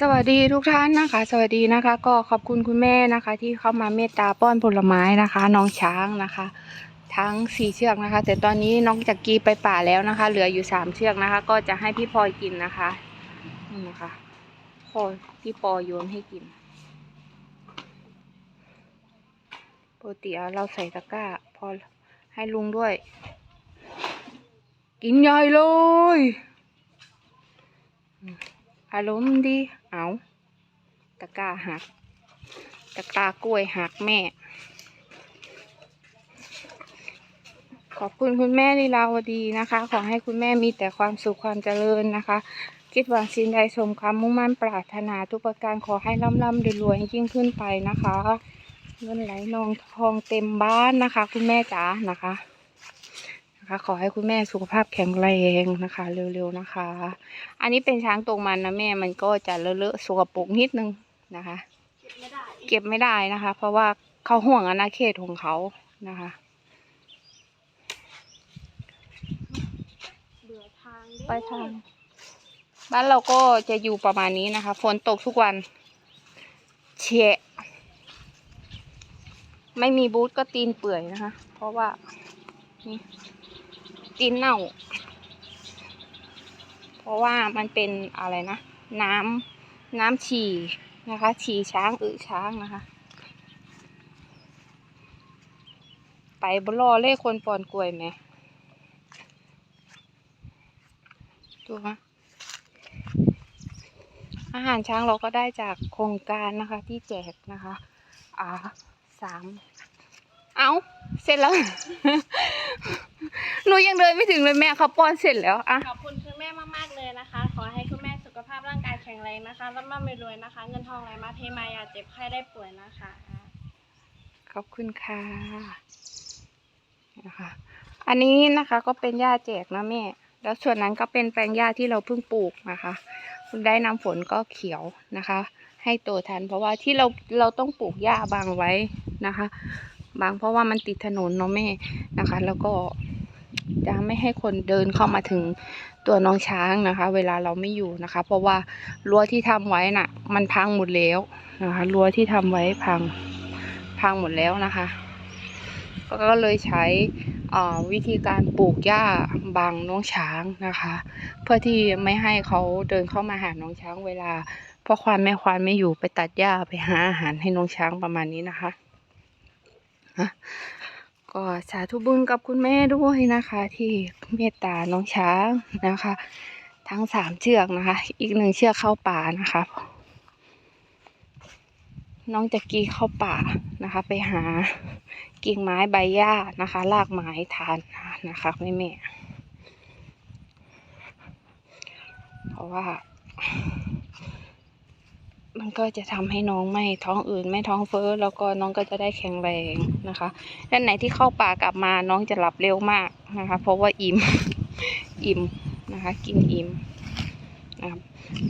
สวัสดีทุกท่านนะคะ สวัสดีนะคะ ก็ขอบคุณคุณแม่นะคะ ที่เข้ามาเมตตาป้อนผลไม้นะคะ น้องช้างนะคะ ทั้งสี่เชือกนะคะ แต่ตอนนี้น้องจักรีไปป่าแล้วนะคะ เหลืออยู่สามเชือกนะคะ ก็จะให้พี่พลอยกินนะคะนี่นะคะพอพี่ปอโยนให้กินปกติเอาเราใส่ตะกร้า พอให้ลุงด้วย กินใหญ่เลย อารมณ์ดี เอาตะกร้าหัก ตะกร้ากล้วยหักแม่ ขอบคุณคุณแม่ลีลาวดีนะคะ ขอให้คุณแม่มีแต่ความสุขความเจริญนะคะ คิดหวังสิ่งใดสมความมุ่งมั่นปรารถนาทุกประการขอให้ร่ำร่ำรวยยิ่งขึ้นไปนะคะ เงินไหลนองทองเต็มบ้านนะคะ คุณแม่จ๋านะคะ นะคะขอให้คุณแม่สุขภาพแข็งแรงนะคะ เร็วๆนะคะ อันนี้เป็นช้างตรงมันนะแม่มันก็จะเลอะๆสกปรกนิดนึงนะคะไม่ได้เก็บไม่ได้นะคะ เพราะว่าเขาห่วงอาณาเขตของเขานะคะเบื่อทางไปทางบ้านเราก็จะอยู่ประมาณนี้นะคะ ฝนตกทุกวัน เชะไม่มีบูทก็ตีนเปื่อยนะคะ เพราะว่านี่ ตีนเน่า เพราะว่ามันเป็นอะไรนะ น้ำน้ำฉี่นะคะ ฉี่ช้างอึช้างนะคะ ไปบลอเล่คนปอนกล้วยไหมดูนะอาหารช้างเราก็ได้จากโครงการนะคะที่แจกนะคะ อ่าสาม เอาเสร็จแล้วหนูยังเดินไม่ถึงเลยแม่เขาป้อนเสร็จแล้วอะขอบคุณคุณแม่มากๆเลยนะคะ ขอให้คุณแม่สุขภาพร่างกายแข็งแรงนะคะร่ำร่ำรวยๆนะคะ เงินทองไหลมาเทมาอย่าเจ็บไข้ได้ป่วยนะคะ ขอบคุณค่ะนะคะ อันนี้นะคะก็เป็นหญ้าแจกนะแม่ แล้วส่วนนั้นก็เป็นแปลงหญ้าที่เราเพิ่งปลูกนะคะคุณได้น้ำฝนก็เขียวนะคะ ให้โตทัน เพราะว่าที่เราเราต้องปลูกหญ้าบางไว้นะคะ บางเพราะว่ามันติดถนนเนาะแม่นะคะ แล้วก็ จะไม่ให้คนเดินเข้ามาถึงตัวน้องช้างนะคะ เวลาเราไม่อยู่นะคะ เพราะว่ารั้วที่ทำไว้น่ะ มันพังหมดแล้วนะคะรั้วที่ทำไว้พังพังหมดแล้วนะคะ ก็เลยใช้วิธีการปลูกหญ้าบังน้องช้างนะคะ เพื่อที่ไม่ให้เขาเดินเข้ามาหาน้องช้างเวลาพ่อควานแม่ควานไม่อยู่ไปตัดหญ้าไปหาอาหารให้น้องช้างประมาณนี้นะคะนะ ก็สาธุบุญกับคุณแม่ด้วยนะคะ ที่เมตตาน้องช้างนะคะ ทั้งสามเชือกนะคะ อีกหนึ่งเชือกเข้าป่านะคะ น้องจะกีเข้าป่านะคะ ไปหากิ่งไม้ใบหญ้านะคะรากไม้ทานนะคะแม่แม่เพราะว่า มันก็จะทำให้น้องไม่ท้องอืดไม่ท้องเฟ้อแล้วก็น้องก็จะได้แข็งแรงนะคะด้านไหนที่เข้าป่ากลับมาน้องจะหลับเร็วมากนะคะ เพราะว่าอิ่มอิ่มนะคะ กินอิ่มนะครับ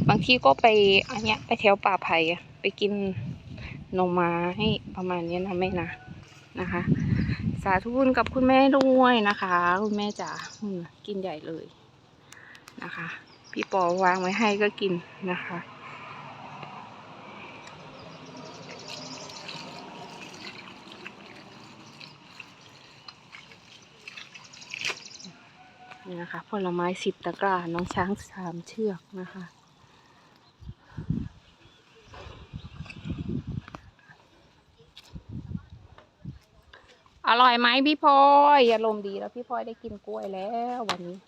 บางทีก็ไปอันเนี้ยไปแถวป่าไผ่ไปกินหน่อไม้ประมาณนี้นะแม่นะนะคะ สาธุบุญกับคุณแม่ด้วยนะคะ คุณแม่จ๋ากินใหญ่เลยนะคะ พี่ปอวางไว้ให้ก็กินนะคะ นี่นะคะผลไม้สิบตะกร้า น้องช้างสามเชือกนะคะ อร่อยไหมพี่พลอยอารมณ์ดีแล้วพี่พลอยได้กินกล้วยแล้ววันนี้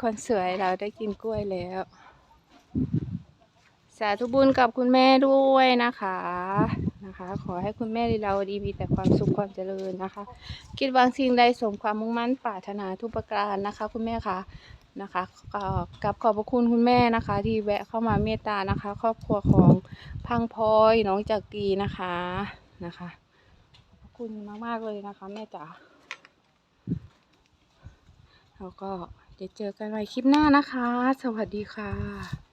คนสวยเราได้กินกล้วยแล้วาธุบุญกับคุณแม่ด้วยนะคะนะคะ ขอให้คุณแม่ลีลาวดีมีแต่ความสุขความเจริญนะคะ คิดวางสิ่งใดสมความมุ่งมั่นปรารถนาทุกประการนะคะ คุณแม่คะนะคะก็กับขอบพระคุณคุณแม่นะคะ ที่แวะเข้ามาเมตตานะคะ ครอบครัวของพังพลอยน้องจักรีนะคะนะคะขอบพระคุณมากๆเลยนะคะ แม่จ๋าแล้วก็เดี๋ยวเจอกันใหม่คลิปหน้านะคะ สวัสดีค่ะ